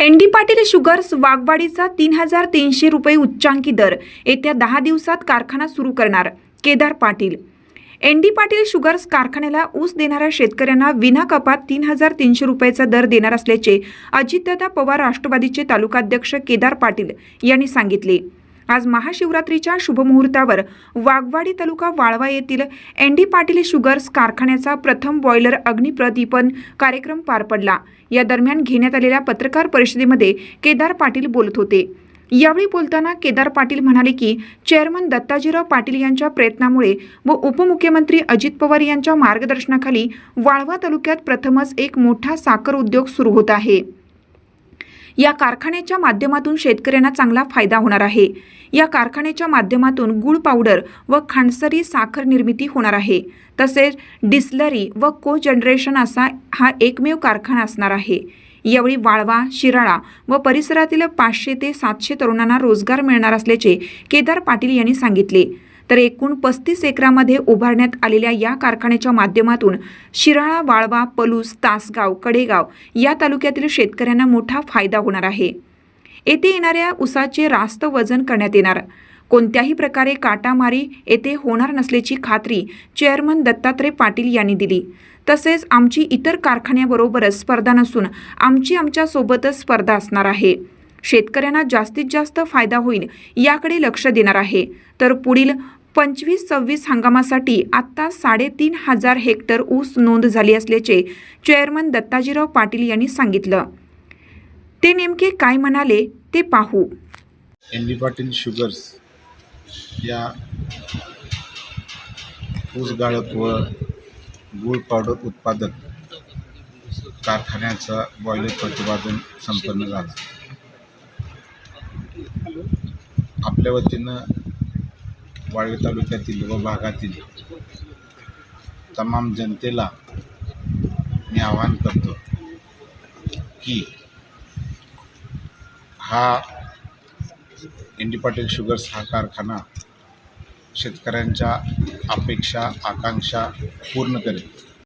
N D Patil sugars वाघवाडीचा तीन हजार तीनशे रुपये उच्चांकी दर येत्या दहा दिवसात कारखाना सुरू करणार Kedar Patil. N D Patil sugars कारखान्याला ऊस देणाऱ्या शेतकऱ्यांना विना कपात तीन हजार तीनशे रुपयाचा दर देणार असल्याचे अजितदादा पवार राष्ट्रवादीचे तालुकाध्यक्ष केदार पाटील यांनी सांगितले. आज महाशिवरात्रीच्या शुभमुहूर्तावर वाघवाडी तालुका वाळवा येथील एन डी पाटील शुगर्स कारखान्याचा प्रथम बॉयलर अग्निप्रदीपन कार्यक्रम पार पडला. या दरम्यान घेण्यात आलेल्या पत्रकार परिषदेमध्ये केदार पाटील बोलत होते. यावेळी बोलताना केदार पाटील म्हणाले की चेअरमन दत्ताजीराव पाटील यांच्या प्रयत्नामुळे व उपमुख्यमंत्री अजित पवार यांच्या मार्गदर्शनाखाली वाळवा तालुक्यात प्रथमच एक मोठा साखर उद्योग सुरू होत आहे. या कारखान्याच्या माध्यमातून शेतकऱ्यांना चांगला फायदा होणार आहे. या कारखान्याच्या माध्यमातून गुळ पावडर व खांडसरी साखर निर्मिती होणार आहे. तसेच डिस्लरी व को जनरेशन असा हा एकमेव कारखाना असणार आहे. यावेळी वाळवा शिराळा व परिसरातील पाचशे ते सातशे तरुणांना रोजगार मिळणार असल्याचे केदार पाटील यांनी सांगितले. तर एकूण पस्तीस एकरामध्ये उभारण्यात आलेल्या या कारखान्याच्या माध्यमातून शिराळा वाळवा पलूस तासगाव कडेगाव या तालुक्यातील शेतकऱ्यांना मोठा फायदा होणार आहे. येथे येणाऱ्या ऊसाचे रास्त वजन करण्यात येणार. कोणत्याही प्रकारे काटामारी येथे होणार नसल्याची खात्री चेअरमन दत्तात्रय पाटील यांनी दिली. तसेच आमची इतर कारखान्याबरोबरच स्पर्धा नसून आमची आमच्यासोबतच स्पर्धा असणार आहे. शेतकऱ्यांना जास्तीत जास्त फायदा होईल याकडे लक्ष देणार आहे. तर पुढील पंचवीस सव्वीस हंगामासाठी आत्ता साडेतीन हजार हेक्टर ऊस नोंद झाली असल्याचे चेअरमन दत्ताजीराव पाटील यांनी सांगितलं. ते नेमके काय म्हणाले ते पाहू. एम डी पाटील शुगर्स या ऊस गाळप व गूळ पावडर उत्पादक कारखान्याचा बॉयलर प्रतिपादन संपन्न झाला. आपल्या वतीनं वाळवे तालुक्यातील व भागातील तमाम जनतेला मी आवाहन करतो की हा एन डी पाटील शुगर्स हा कारखाना शेतकऱ्यांच्या अपेक्षा आकांक्षा पूर्ण करेल.